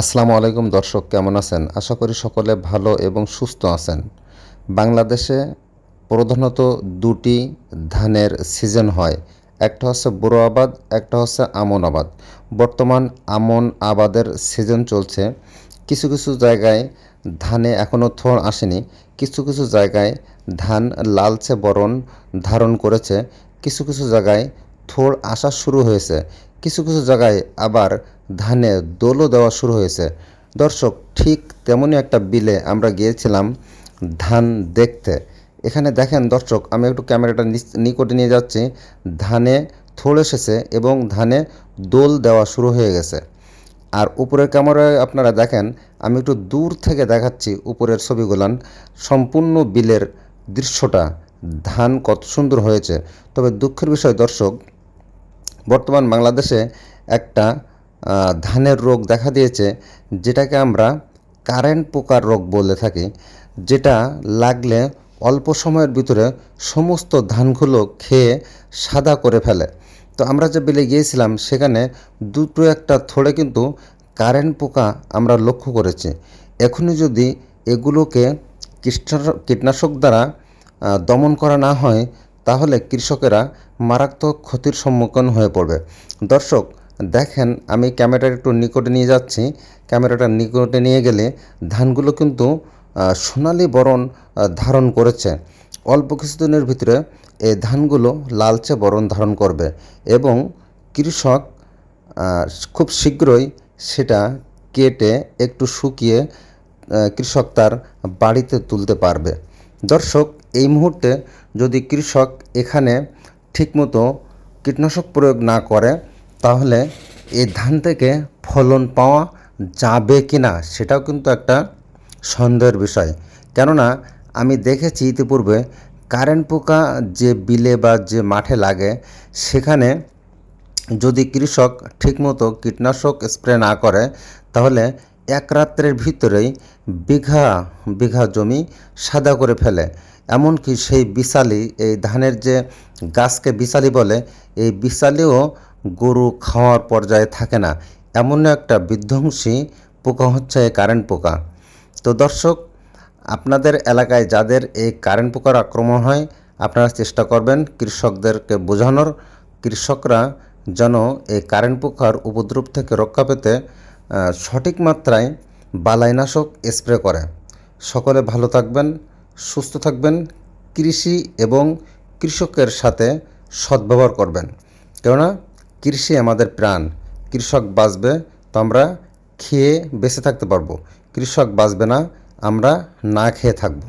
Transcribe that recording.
আসসালামু আলাইকুম দর্শক, কেমন আছেন? আশা করি সকলে ভালো এবং সুস্থ আছেন। বাংলাদেশে প্রধানত দুটি ধানের সিজন হয়। একটা হচ্ছে বুড়ো আবাদ, একটা হচ্ছে আমন আবাদ। বর্তমান আমন আবাদের সিজন চলছে। কিছু কিছু জায়গায় ধানে এখনও থোড় আসেনি। কিছু কিছু জায়গায় ধান লালচে বরণ ধারণ করেছে। কিছু কিছু জায়গায় থোড় আসা শুরু হয়েছে। কিছু কিছু জায়গায় আবার ধানে দোলও দেওয়া শুরু হয়েছে। দর্শক, ঠিক তেমনই একটা বিলে আমরা গিয়েছিলাম ধান দেখতে। এখানে দেখেন দর্শক, আমি একটু ক্যামেরাটা নিকটে নিয়ে যাচ্ছি। ধানে থোড় এসেছে এবং ধানে দোল দেওয়া শুরু হয়ে গেছে। আর উপরের ক্যামেরায় আপনারা দেখেন, আমি একটু দূর থেকে দেখাচ্ছি উপরের ছবিগুলান। সম্পূর্ণ বিলের দৃশ্যটা, ধান কত সুন্দর হয়েছে। তবে দুঃখের বিষয় দর্শক বর্তমান বাংলাদেশে একটা ধানের রোগ দেখা দিয়েছে, যেটাকে আমরা কারেন্ট পোকার রোগ বলে থাকি, যেটা লাগলে অল্প সময়ের ভিতরে সমস্ত ধানগুলো খেয়ে সাদা করে ফেলে। তো আমরা যে বিলে গিয়েছিলাম, সেখানে দুটো একটা থোড়ে কিন্তু কারেন্ট পোকা আমরা লক্ষ্য করেছি। এখনই যদি এগুলোকে কীটনাশক দ্বারা দমন করা না হয়, তাহলে কৃষকেরা মারাত্মক ক্ষতির সম্মুখীন হয়ে পড়বে। দর্শক, দেখেন, আমি ক্যামেরাটা একটু নিকটে নিয়ে যাচ্ছি। ক্যামেরাটা নিকটে নিয়ে গেলে ধানগুলো কিন্তু সোনালি বরণ ধারণ করেছে। অল্প কিছুদিনের ভিতরে এই ধানগুলো লালচে বরণ ধারণ করবে এবং কৃষক খুব শীঘ্রই সেটা কেটে একটু শুকিয়ে কৃষক তার বাড়িতে তুলতে পারবে। দর্শক, এই মুহূর্তে যদি কৃষক এখানে ঠিকমতো কীটনাশক প্রয়োগ না করে, তাহলে এই ধান থেকে ফলন পাওয়া যাবে কি না সেটাও কিন্তু একটা সন্দেহের বিষয়। কেননা আমি দেখেছি ইতিপূর্বে কারেন্ট পোকা যে বিলে বা যে মাঠে লাগে, সেখানে যদি কৃষক ঠিকমতো কীটনাশক স্প্রে না করে, তাহলে এক রাত্রের ভিতরেই বিঘা বিঘা জমি সাদা করে ফেলে। এমনকি সেই বিশালি, এই ধানের যে গাছকে বিশালি বলে, এই বিশালিও গরু খাওয়ার পর্যায়ে থাকে না। এমন একটা বিধ্বংসী পোকা হচ্ছে এই কারেন্ট পোকা। তো দর্শক, আপনাদের এলাকায় যাদের এই কারেন্ট পোকার আক্রমণ হয়, আপনারা চেষ্টা করবেন কৃষকদেরকে বোঝানোর। কৃষকরা যেন এই কারেন্ট পোকার উপদ্রব থেকে রক্ষা পেতে সঠিক মাত্রায় বালাইনাশক স্প্রে করে। সকলে ভালো থাকবেন। সুস্থ থাকবেন, কৃষি এবং কৃষকের সাথে সদ্ব্যবহার করবেন। কেননা, কৃষি আমাদের প্রাণ। কৃষক বাঁচবে তো আমরা খেয়ে বেঁচে থাকতে পারব। কৃষক বাঁচবে না, আমরা না খেয়ে থাকব।